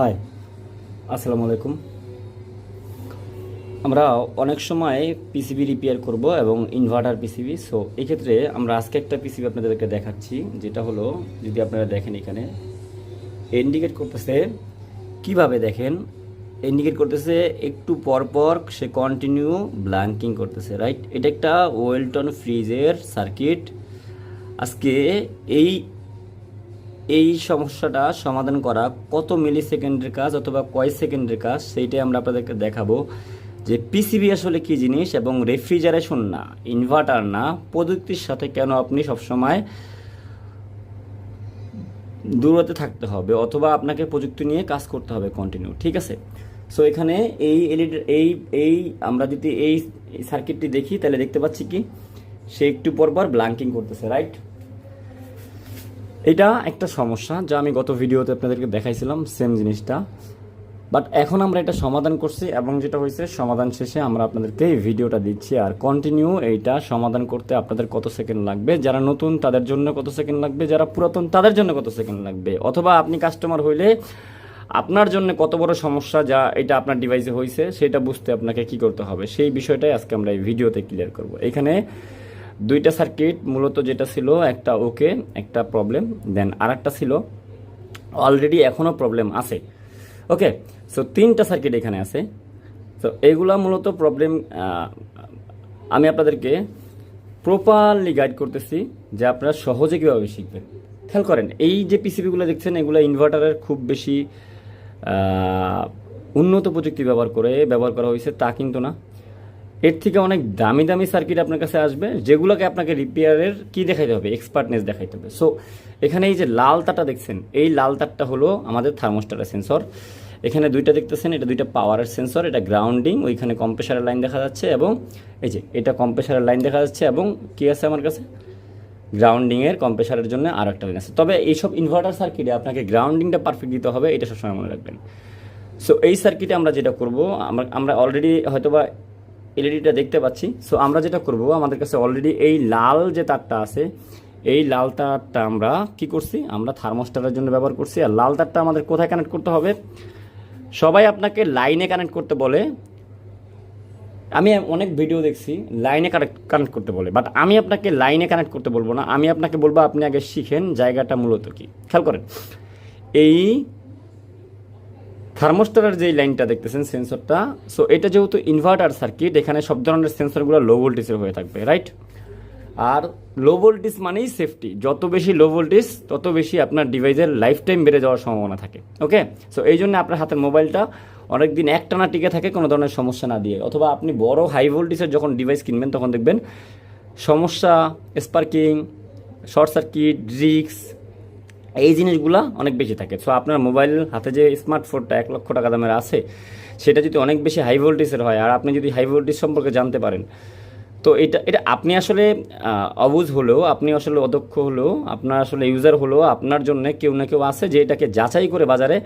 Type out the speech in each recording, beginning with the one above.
High, আসসালামু আলাইকুম। আমরা অনেক সময় পিসিবি রিপেয়ার করব এবং ইনভার্টার পিসিবি সো এক্ষেত্রে আমরা আজকে একটা পিসিবি আপনাদেরকে দেখাচ্ছি, যেটা হলো, যদি আপনারা দেখেন এখানে ইন্ডিকেট করতেছে, কীভাবে দেখেন ইন্ডিকেট করতেছে, একটু পর পর সে কন্টিনিউ ব্ল্যাঙ্কিং করতেছে রাইট এটা একটা ওয়েলটন ফ্রিজের সার্কিট আজকে এই এই সমস্যাটা সমাধান করা কত মিলি সেকেন্ডের কাজ অথবা কয় সেকেন্ডের কাজ, সেইটাই আমরা আপনাদেরকে দেখাবো। যে পিসিবি আসলে কি জিনিস এবং রেফ্রিজারেশন না, ইনভার্টার না, প্রযুক্তির সাথে কেন আপনি সবসময় দূরতে থাকতে হবে অথবা আপনাকে প্রযুক্তি নিয়ে কাজ করতে হবে কন্টিনিউ ঠিক আছে? সো এখানে এই এলইডি এই এই আমরা যদি এই সার্কিটটি দেখি, তাহলে দেখতে পাচ্ছি কি, সে একটু পরপর ব্লাঙ্কিং করতেছে রাইট এটা একটা সমস্যা যা আমি গত ভিডিওতে আপনাদেরকে দেখাইছিলাম সেম জিনিসটা। বাট এখন আমরা এটা সমাধান করছি এবং যেটা হয়েছে, সমাধান শেষে আমরা আপনাদেরকে এই ভিডিওটা দিচ্ছি। আর কন্টিনিউ এইটা সমাধান করতে আপনাদের কত সেকেন্ড লাগবে? যারা নতুন, তাদের জন্য কত সেকেন্ড লাগবে? যারা পুরাতন, তাদের জন্য কত সেকেন্ড লাগবে? অথবা আপনি কাস্টমার হইলে আপনার জন্য কত বড় সমস্যা যা এটা আপনার ডিভাইসে হয়েছে সেটা বুঝতে আপনাকে কি করতে হবে? সেই বিষয়টাই আজকে আমরা এই ভিডিওতে ক্লিয়ার করব। এখানে দুইটা সার্কিট মূলত যেটা ছিল, একটা ওকে একটা প্রবলেম দেন আরেকটা ছিল অলরেডি এখনও প্রবলেম আছে। ওকে সো তিনটা সার্কিট এখানে আছে। তো এগুলা মূলত প্রবলেম আমি আপনাদেরকে প্রপারলি গাইড করতেছি যে আপনারা সহজে কীভাবে শিখবেন। খেয়াল করেন, এই যে পিসিবিগুলো দেখছেন, এগুলো ইনভার্টারের খুব বেশি উন্নত প্রযুক্তি ব্যবহার করে, ব্যবহার করা হয়েছে, তা কিন্তু না। এর থেকে অনেক দামি দামি সার্কিট আপনার কাছে আসবে, যেগুলোকে আপনাকে রিপেয়ারের কি দেখাইতে হবে? এক্সপার্টনেস দেখাইতে হবে। সো এখানে এই যে লাল তারটা দেখছেন, এই লাল তারটা হলো আমাদের থার্মোস্টারের সেন্সর এখানে দুইটা দেখতেছেন, এটা দুইটা পাওয়ারের সেন্সর এটা গ্রাউন্ডিং ওইখানে কম্প্রেসারের লাইন দেখা যাচ্ছে এবং এই যে এটা কম্প্রেসারের লাইন দেখা যাচ্ছে এবং কি আছে আমার কাছে? গ্রাউন্ডিংয়ের কম্প্রেসারের জন্য আর একটা লাইন আছে। তবে এইসব ইনভার্টার সার্কিটে আপনাকে গ্রাউন্ডিংটা পারফেক্ট দিতে হবে, এটা সবসময় মনে রাখবেন। সো এই সার্কিটে আমরা যেটা করব, আমরা আমরা অলরেডি হয়তোবা এলইডিটা দেখতে পাচ্ছি। সো আমরা যেটা করব, আমাদের কাছে অলরেডি এই লাল যে তারটা আছে, এই লাল তারটা আমরা কি করছি? আমরা থার্মোস্টারের জন্য ব্যবহার করছি। আর লাল তারটা আমাদের কোথায় কানেক্ট করতে হবে? সবাই আপনাকে লাইনে কানেক্ট করতে বলে। আমি অনেক ভিডিও দেখছি লাইনে কানেক্ট কানেক্ট করতে বলে। বাট আমি আপনাকে লাইনে কানেক্ট করতে বলব না। আমি আপনাকে বলব, আপনি আগে শিখেন জায়গাটা মূলত কি। খেয়াল করেন। এই থার্মোস্টারের যে লাইনটা দেখতেছেন সেন্সরটা সো এটা যেহেতু ইনভার্টার সার্কিট এখানে সব ধরনের সেন্সরগুলো লো ভোল্টেজের হয়ে থাকবে রাইট আর লো ভোল্টেজ মানেই সেফটি যত বেশি লো ভোল্টেজ তত বেশি আপনার ডিভাইসের লাইফ টাইম বেড়ে যাওয়ার সম্ভাবনা থাকে ওকে সো এই জন্য আপনার হাতের মোবাইলটা অনেকদিন একটানা টিকে থাকে কোনো ধরনের সমস্যা না দিয়ে, অথবা আপনি বড় হাই ভোল্টেজের যখন ডিভাইস কিনবেন, তখন দেখবেন সমস্যা স্পার্কিং শর্ট সার্কিট রিক্স এই জিনিসগুলা অনেক বেশি থাকে। সো আপনার মোবাইল হাতে যে স্মার্টফোনটা এক লক্ষ টাকা দামের আছে, সেটা যদি অনেক বেশি হাই ভোল্টেজের হয়, আর আপনি যদি হাই ভোল্টেজ সম্পর্কে জানতে পারেন, তো এটা এটা আপনি আসলে অবুঝ হলেও, আপনি আসলে অদক্ষ হলেও, আপনার আসলে ইউজার হলেও, আপনার জন্য কেউ না কেউ আছে যে এটাকে যাচাই করে বাজারে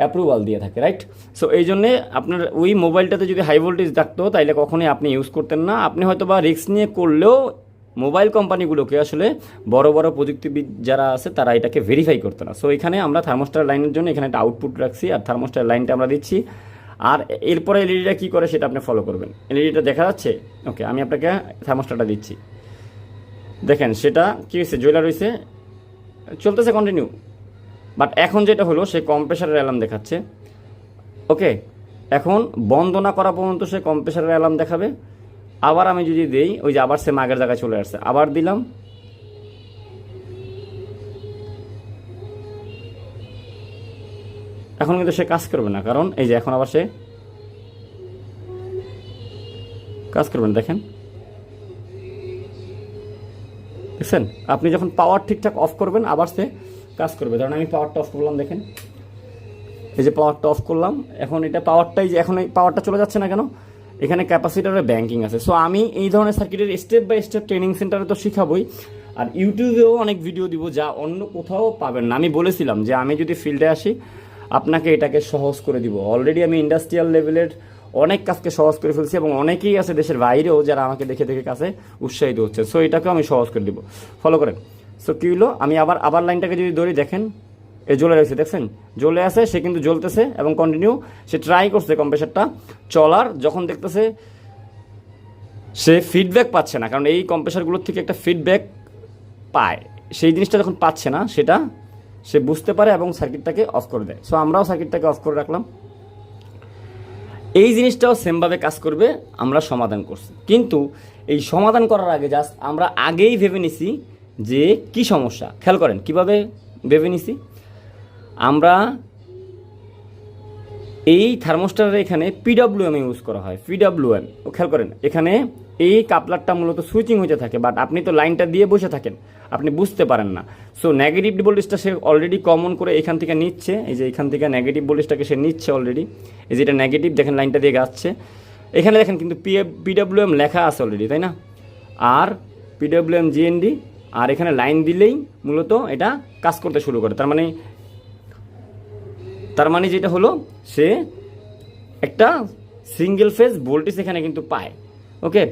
অ্যাপ্রুভাল দিয়ে থাকে রাইট সো এই জন্যে আপনার ওই মোবাইলটাতে যদি হাই ভোল্টেজ থাকতো, তাইলে কখনোই আপনি ইউজ করতেন না। আপনি হয়তো বা রিস্ক নিয়ে করলেও মোবাইল কোম্পানিগুলোকে আসলে বড় বড় প্রযুক্তিবিদ যারা আছে, তারা এটাকে ভেরিফাই করতো না। সো এখানে আমরা থার্মোস্টার লাইনের জন্য এখানে একটা আউটপুট রাখছি আর থার্মোস্টার লাইনটা আমরা দিচ্ছি। আর এরপরে এলইডিটা কী করে সেটা আপনি ফলো করবেন। এলইডিটা দেখা যাচ্ছে? ওকে আমি আপনাকে থার্মোস্টারটা দিচ্ছি। দেখেন, সেটা কী হয়েছে? জুয়েলার হয়েছে। চলতেছে কন্টিনিউ বাট এখন যেটা হলো, সে কম্প্রেসারের অ্যালার্ম দেখাচ্ছে। ওকে এখন বন্ধ না করা পর্যন্ত সে কম্প্রেসারের অ্যালার্ম দেখাবে। আবার আমি যদি দেই, ওই যে আবার সে আগের জায়গায় চলে আসছে। আবার দিলাম। এখন কিন্তু সে কাজ করবে না, কারণ এই যে এখন আবার সে কাজ করবে না, দেখেন। দেখছেন? আপনি যখন পাওয়ার ঠিকঠাক অফ করবেন, আবার সে কাজ করবে। ধরুন আমি পাওয়ারটা অফ করলাম, দেখেন। এই যে পাওয়ারটা অফ করলাম, এখন এটা পাওয়ারটাই যে এখন এই পাওয়ারটা চলে যাচ্ছে না কেন? এখানে ক্যাপাসিটারের ব্যাংকিং আছে। সো আমি এই ধরনের সার্কিটের স্টেপ বাই স্টেপ ট্রেনিং সেন্টারে তো শিখাবই। আর ইউটিউবেও অনেক ভিডিও দিব যা অন্য কোথাও পাবেন না। আমি বলেছিলাম যে আমি যদি ফিল্ডে আসি, আপনাকে এটাকে সহজ করে দিব। অলরেডি আমি ইন্ডাস্ট্রিয়াল লেভেলের অনেক কাজকে সহজ করে ফেলছি এবং অনেকেই আছে দেশের বাইরেও যারা আমাকে দেখে দেখে কাছে উৎসাহিত হচ্ছে। সো এটাকেও আমি সহজ করে দিব। ফলো করেন। সো কী হলো আমি আবার আবার লাইনটাকে যদি ধরি, দেখেন এ জ্বলে রয়েছে, দেখছেন? জ্বলে আছে, সে কিন্তু জ্বলতেছে এবং কন্টিনিউ সে ট্রাই করছে কম্প্রেসারটা চলার, যখন দেখতেছে, সে ফিডব্যাক পাচ্ছে না, কারণ এই কম্প্রেসারগুলোর থেকে একটা ফিডব্যাক পায়। সেই জিনিসটা যখন পাচ্ছে না, সেটা সে বুঝতে পারে এবং সার্কিটটাকে অফ করে দেয়। সো আমরাও সার্কিটটাকে অফ করে রাখলাম। এই জিনিসটাও সেমভাবে কাজ করবে, আমরা সমাধান করছি। কিন্তু এই সমাধান করার আগে জাস্ট আমরা আগেই ভেবে নিছি যে কি সমস্যা। খেয়াল করেন, কীভাবে ভেবে নিছি? আমরা এই থার্মোস্টারের এখানে পিডাব্লিউএম ইউজ করা হয় পিডাব্লিউএম খেয়াল করেন, এখানে এই কাপলারটা মূলত সুইচিং হতে থাকে বাট আপনি তো লাইনটা দিয়ে বসে থাকেন, আপনি বুঝতে পারেন না। সো নেগেটিভ ভোল্টেজটা সে অলরেডি কমন করে এখান থেকে নিচ্ছে, এই যে এখান থেকে নেগেটিভ ভোল্টেজটাকে সে নিচ্ছে অলরেডি এই যেটা নেগেটিভ দেখেন লাইনটা দিয়ে যাচ্ছে এখানে দেখেন কিন্তু পি পিডাব্লিউএম লেখা আছে অলরেডি তাই না? আর পিডাব্লিউএম জিএনডি আর এখানে লাইন দিলেই মূলত এটা কাজ করতে শুরু করে, তার মানে তার মানে যেটা হলো, সে একটা সিঙ্গেল ফেজ ভোল্টেজ এখানে কিন্তু পায় ওকে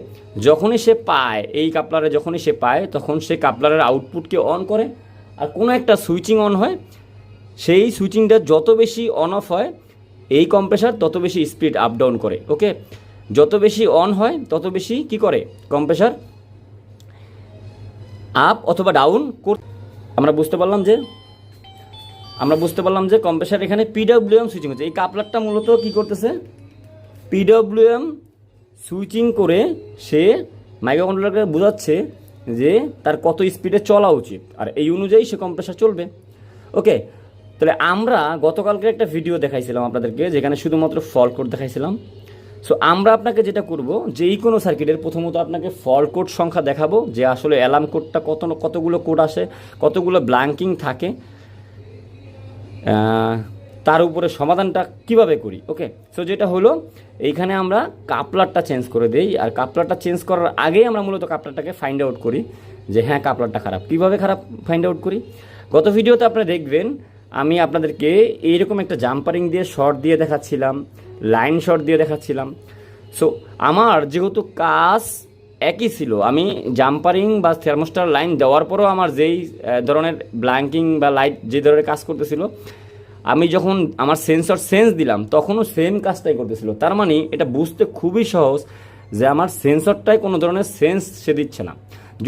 যখনই সে পায়, এই কাপলারে যখনই সে পায়, তখন সে কাপলারের আউটপুটকে অন করে, আর কোনো একটা সুইচিং অন হয়, সেই সুইচিংটা যত বেশি অন অফ হয়, এই কম্প্রেসার তত বেশি স্পিড আপ ডাউন করে ওকে যত বেশি অন হয়, তত বেশি কি করে? কম্প্রেসার আপ অথবা ডাউন আমরা বুঝতে পারলাম যে আমরা বুঝতে পারলাম যে কম্প্রেসার এখানে পিডব্লিউএম সুইচিং হচ্ছে। এই কাপলারটা মূলত কি করতেছে? পিডব্লিউএম সুইচিং করে সে মাইক্রোকন্ট্রোলারকে বোঝাচ্ছে যে তার কত স্পিডে চলা উচিত। আর এই অনুযায়ী সে কম্প্রেসার চলবে। ওকে তাহলে আমরা গতকালকে একটা ভিডিও দেখাইছিলাম আপনাদেরকে, যেখানে শুধুমাত্র ফল্ট কোড দেখাইছিলাম। সো আমরা আপনাকে যেটা করব, যেই কোনো সার্কিটের প্রথমত আপনাকে ফল্ট কোড সংখ্যা দেখাবো, যে আসলে অ্যালার্ম কোডটা কত কতগুলো কোড আসে, কতগুলো ব্ল্যাঙ্কিং থাকে। তার উপরে সমাধানটা কীভাবে করি? ওকে সো যেটা হলো, এইখানে আমরা কাপলারটা চেঞ্জ করে দেই, আর কাপলারটা চেঞ্জ করার আগেই আমরা মূলত কাপলারটাকে ফাইন্ড আউট করি যে হ্যাঁ কাপলারটা খারাপ। কীভাবে খারাপ ফাইন্ড আউট করি? গত ভিডিওতে আপনারা দেখবেন, আমি আপনাদেরকে এইরকম একটা জাম্পারিং দিয়ে শর্ট দিয়ে দেখাচ্ছিলাম লাইন শর্ট দিয়ে দেখাচ্ছিলাম। সো আমার যেহেতু কাজ একই ছিল। আমি জাম্পারিং বা থার্মোস্টার লাইন দেওয়ার পরও আমার যেই ধরনের ব্ল্যাঙ্কিং বা লাইট যে ধরনের কাজ করতেছিল, আমি যখন আমার সেন্সর সেন্স দিলাম, তখনও সেম কাজটাই করতেছিল। তার মানে এটা বুঝতে খুবই সহজ যে আমার সেন্সরটাই কোনো ধরনের সেন্স সে দিচ্ছে না।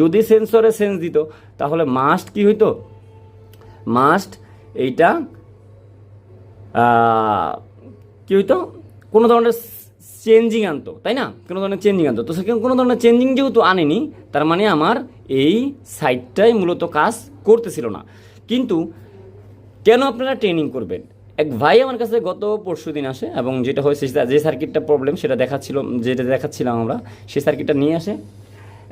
যদি সেন্সরে সেন্স দিত, তাহলে মাস্ট কি হইতো? মাস্ট এইটা কি হইতো? কোনো ধরনের চেঞ্জিং আনতো, তাই না? কোনো ধরনের চেঞ্জিং আনতো। তো সেখানে কোনো ধরনের চেঞ্জিং যেহেতু আনেনি, তার মানে আমার এই সাইটটাই মূলত কাজ করতেছিল না। কিন্তু কেন আপনারা ট্রেনিং করবেন? এক ভাই আমার কাছে গত পরশু দিন আসে এবং যেটা হয়েছে, যে সার্কিটটা প্রবলেম সেটা দেখাচ্ছিল যেটা দেখাচ্ছিলাম আমরা সেই সার্কিটটা নিয়ে আসে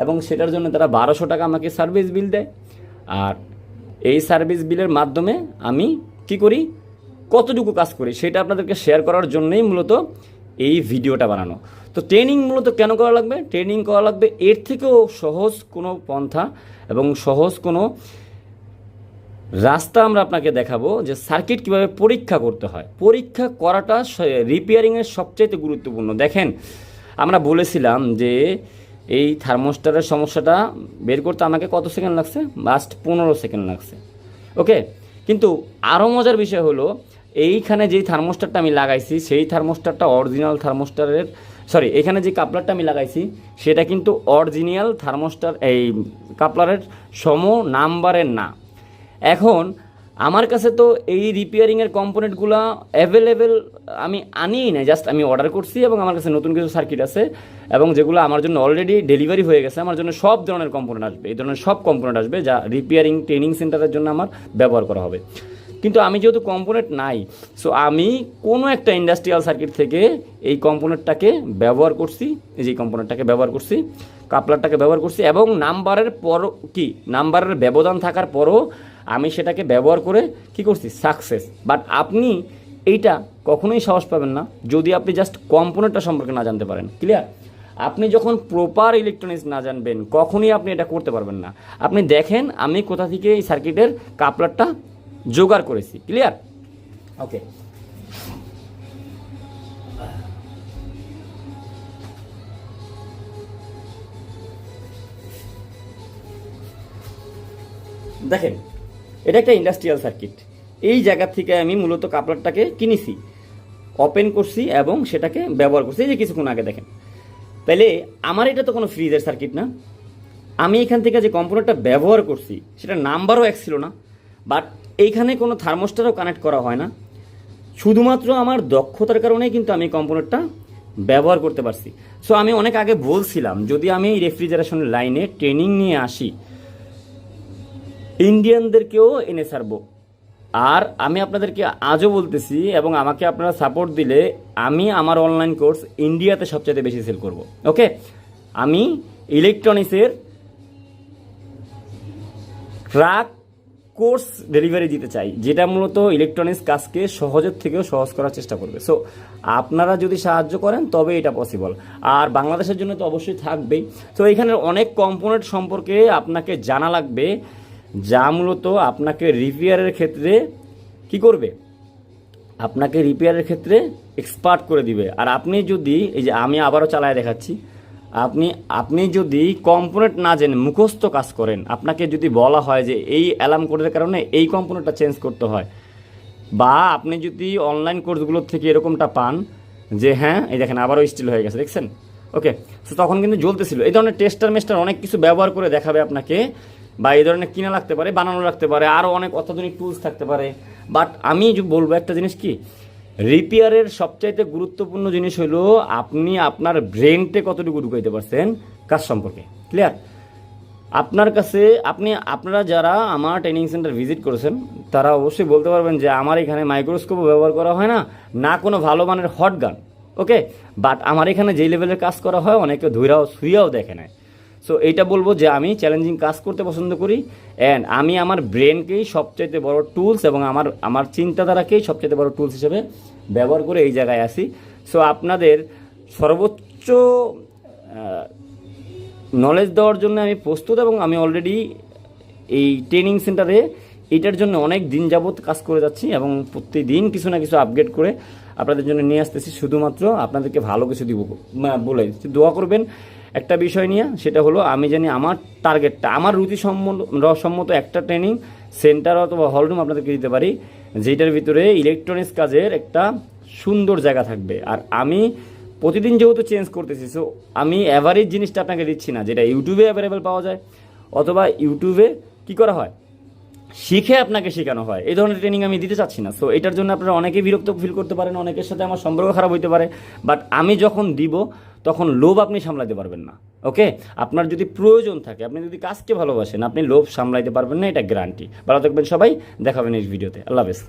এবং সেটার জন্য তারা বারোশো টাকা আমাকে সার্ভিস বিল দেয়। আর এই সার্ভিস বিলের মাধ্যমে আমি কি করি? কতটুকু কাজ করি? সেটা আপনাদেরকে শেয়ার করার জন্যই মূলত এই ভিডিওটা বানানো। তো ট্রেনিং মূলত কেন করা লাগবে? ট্রেনিং করা লাগবে এর থেকেও সহজ কোনো পন্থা এবং সহজ কোনো রাস্তা আমরা আপনাকে দেখাবো যে সার্কিট কীভাবে পরীক্ষা করতে হয়। পরীক্ষা করাটা রিপেয়ারিংয়ের সবচাইতে গুরুত্বপূর্ণ। দেখেন, আমরা বলেছিলাম যে এই থার্মোস্টারের সমস্যাটা বের করতে আমাকে কত সেকেন্ড লাগছে? লাস্ট পনেরো সেকেন্ড লাগছে। ওকে কিন্তু আরও মজার বিষয় হলো এইখানে যেই থার্মোস্টারটা আমি লাগাইছি, সেই থার্মোস্টারটা অরিজিনাল থার্মোস্টারের সরি এখানে যে কাপলারটা আমি লাগাইছি, সেটা কিন্তু অরিজিনাল থার্মোস্টার এই কাপলারের সম নাম্বারের না। এখন, আমার কাছে তো এই রিপেয়ারিংয়ের কম্পোনেন্টগুলো অ্যাভেলেবেল আমি আনিই না জাস্ট আমি অর্ডার করছি এবং আমার কাছে নতুন কিছু সার্কিট আছে এবং যেগুলো আমার জন্য অলরেডি ডেলিভারি হয়ে গেছে, আমার জন্য সব ধরনের কম্পোনেন্ট আসবে। এই ধরনের সব কম্পোনেন্ট আসবে যা রিপেয়ারিং ট্রেনিং সেন্টারের জন্য আমার ব্যবহার করা হবে। কিন্তু আমি যেহেতু কম্পোনেন্ট নাই সো আমি কোনো একটা ইন্ডাস্ট্রিয়াল সার্কিট থেকে এই কম্পোনেন্টটাকে ব্যবহার করছি, এই যে কম্পোনেন্টটাকে ব্যবহার করছি কাপলারটাকে ব্যবহার করছি এবং নাম্বারের পর কি, নাম্বারের ব্যবধান থাকার পরও আমি সেটাকে ব্যবহার করে কি করছি সাকসেস বাট আপনি এইটা কখনোই সাহস পাবেন না যদি আপনি জাস্ট কম্পোনেন্টটা সম্পর্কে না জানতে পারেন ক্লিয়ার আপনি যখন প্রপার ইলেকট্রনিক্স না জানবেন, কখনই আপনি এটা করতে পারবেন না। আপনি দেখেন আমি কোথা থেকে এই সার্কিটের কাপলারটা জোগাড় করেছি। ক্লিয়ার ওকে দেখেন, এটা একটা ইন্ডাস্ট্রিয়াল সার্কিট এই জায়গা থেকে আমি মূলত কাপড়টাকে কিনেছি ওপেন করছি এবং সেটাকে ব্যবহার করছি। যে কিছুক্ষণ আগে দেখেন। তাহলে আমার এটা তো কোনো ফ্রিজের সার্কিট না। আমি এখান থেকে যে কম্পিউটারটা ব্যবহার করছি, সেটা নাম্বারও এক ছিল না বাট এইখানে কোনো থার্মোস্টারও কানেক্ট করা হয় না। শুধুমাত্র আমার দক্ষতার কারণে কিন্তু আমি কম্পিউটারটা ব্যবহার করতে পারছি। সো আমি অনেক আগে বলছিলাম, যদি আমি এই রেফ্রিজারেশনের লাইনে ট্রেনিং নিয়ে আসি, ইন্ডিয়ানদেরকেও এনে ছাড়বো। আর আমি আপনাদেরকে আজও বলতেছি এবং আমাকে আপনারা সাপোর্ট দিলে আমি আমার অনলাইন কোর্স ইন্ডিয়াতে সবচেয়ে বেশি সেল করব। ওকে আমি ইলেকট্রনিক্সের ট্রাক কোর্স ডেলিভারি দিতে চাই, যেটা মূলত ইলেকট্রনিক্স কাজকে সহজের থেকেও সহজ করার চেষ্টা করবে। সো আপনারা যদি সাহায্য করেন, তবে এটা পসিবল আর বাংলাদেশের জন্য তো অবশ্যই থাকবেই। তো এখানের অনেক কম্পোনেন্ট সম্পর্কে আপনাকে জানা লাগবে, যা মূলত আপনাকে রিপেয়ারের ক্ষেত্রে কি করবে? আপনাকে রিপেয়ারের ক্ষেত্রে এক্সপার্ট করে দিবে। আর আপনি যদি, এই যে আমি আবারও চালায় দেখাচ্ছি আপনি আপনি যদি কম্পোনেন্ট না জেনে মুখস্থ কাজ করেন, আপনাকে যদি বলা হয় যে এই অ্যালার্ম কোডের কারণে এই কম্পোনেন্টটা চেঞ্জ করতে হয়, বা আপনি যদি অনলাইন কোর্সগুলোর থেকে এরকমটা পান যে হ্যাঁ এই দেখেন আবারও স্টিল হয়ে গেছে, দেখছেন? ওকে তো তখন কিন্তু জ্বলতেছিল। এই ধরনের টেস্টার মেস্টার অনেক কিছু ব্যবহার করে দেখাবে আপনাকে, বা এই ধরনের কিনা লাগতে পারে, বানানো রাখতে পারে আরও অনেক অত্যাধুনিক টুলস থাকতে পারে। বাট আমি বলব একটা জিনিস কি রিপেয়ারের সবচাইতে গুরুত্বপূর্ণ জিনিস হলো আপনি আপনার ব্রেনটে কতটুকু ঢুকাইতে পারছেন কাজ সম্পর্কে। ক্লিয়ার আপনার কাছে আপনি, আপনারা যারা আমার ট্রেনিং সেন্টার ভিজিট করেছেন, তারা অবশ্যই বলতে পারবেন যে আমার এখানে মাইক্রোস্কোপও ব্যবহার করা হয় না না কোনো ভালো মানের হট গান ওকে বাট আমার এখানে যেই লেভেলের কাজ করা হয়, অনেকে ধৈরাও শুইয়াও দেখে নেয়। সো এইটা বলব যে আমি চ্যালেঞ্জিং কাজ করতে পছন্দ করি অ্যান্ড আমি আমার ব্রেনকেই সবচাইতে বড় টুলস এবং আমার আমার চিন্তাধারাকেই সবচাইতে বড় টুলস হিসেবে ব্যবহার করে এই জায়গায় আসি। সো আপনাদের সর্বোচ্চ নলেজ দেওয়ার জন্য আমি প্রস্তুত এবং আমি অলরেডি এই ট্রেনিং সেন্টারে এটার জন্য অনেক দিন যাবত কাজ করে যাচ্ছি এবং প্রতিদিন কিছু না কিছু আপগ্রেড করে আপনাদের জন্য নিয়ে আসতেছি। শুধুমাত্র আপনাদেরকে ভালো কিছু দিব বলে দোয়া করবেন। একটা বিষয় নিয়ে, সেটা হলো আমি জানি আমার টার্গেটটা আমার রুচি সম্মত একটা ট্রেনিং সেন্টার অথবা হলরুম আপনাদেরকে দিতে পারি, যেটার ভিতরে ইলেকট্রনিক্স কাজের একটা সুন্দর জায়গা থাকবে। আর আমি প্রতিদিন যেহেতু চেঞ্জ করতেছি সো আমি অ্যাভারেজ জিনিসটা আপনাকে দিচ্ছি না, যেটা ইউটিউবে অ্যাভেলেবেল পাওয়া যায়, অথবা ইউটিউবে কি করা হয়? শিখে আপনাকে শেখানো হয়। এই ধরনের ট্রেনিং আমি দিতে চাচ্ছি না। সো এটার জন্য আপনারা অনেকেই বিরক্ত ফিল করতে পারেন, অনেকের সাথে আমার সম্পর্ক খারাপ হইতে পারে বাট আমি যখন দিব তখন লোভ আপনি সামলাতে পারবেন না, ওকে? আপনার যদি প্রয়োজন থাকে, আপনি যদি কাজকে ভালোবাসেন, আপনি লোভ সামলাইতে পারবেন না, এটা গ্যারান্টি ভালো থাকবেন সবাই, দেখাবেন এই ভিডিওতে আল্লাহ হাফেজ।